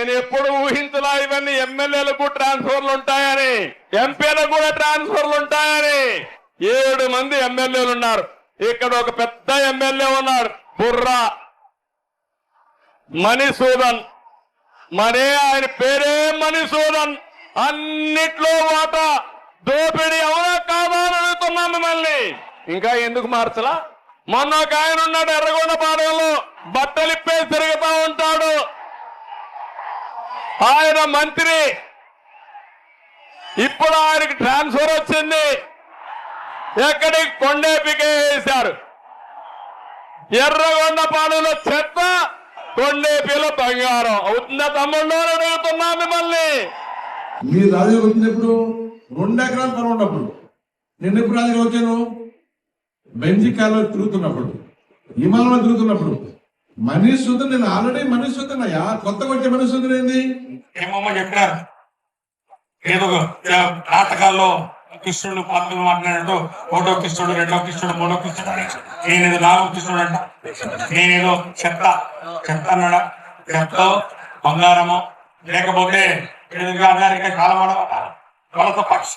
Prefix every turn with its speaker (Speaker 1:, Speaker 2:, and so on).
Speaker 1: నేను ఎప్పుడు ఊహించలా ఇవన్నీ ఎమ్మెల్యేలకు ట్రాన్స్ఫర్లు ఉంటాయని ఎంపీలకు కూడా ట్రాన్స్ఫర్లు ఉంటాయని. ఏడు మంది ఎమ్మెల్యేలు ఉన్నారు. ఇక్కడ ఒక పెద్ద ఎమ్మెల్యే ఉన్నాడు బుర్రా. మణిసూదన్. మరే ఆయన పేరే మణిసూదన్. అన్నిట్లో వాట దోపిడీ ఎవరో కాదా అని అడుగుతున్నాం మిమ్మల్ని. ఇంకా ఎందుకు మార్చలా? మొన్న ఒక ఆయన ఉన్నాడు ఎర్రగొండ పాడంలో ఇప్పేసి తిరిగి ఆయన మంత్రి. ఇప్పుడు ఆయనకి ట్రాన్స్ఫర్ వచ్చింది. ఎక్కడికి? కొండేపికే వేశారు. ఎర్రగొండపాలెంలో చెత్త కొండేపిలో బంగారం. అవుతుందా తమ్ముళ్ళు? అడుగుతున్నా మిమ్మల్ని.
Speaker 2: మీ రాజుకి వచ్చినప్పుడు రెండు ఎకరాలు పొలం ఉన్నప్పుడు నేను ఎప్పుడు రాజుకి వచ్చాను. బెంజికాలో తిరుగుతున్నప్పుడు హిమాలయంలో తిరుగుతున్నప్పుడు మనీష్ నేను ఆల్రెడీ మనీష్ కొత్త కొట్టే కొత్తగా ఏంది?
Speaker 3: ఏమమ్మా చెప్పారు? ఏదో నాటకాల్లో కృష్ణుడు పాత్రలు మాట్లాడాడు. ఒకటో కృష్ణుడు రెండో కృష్ణుడు మూడో కృష్ణుడు నేనేదో నాలుగో కృష్ణుడు అంట. నేనేదో చెత్త. చెత్త అన్నాడా? చెత్త బంగారము. లేకపోతే ఎదురుగా అన్నారు ఇంకా కాలమాడ వాళ్ళతో పక్షి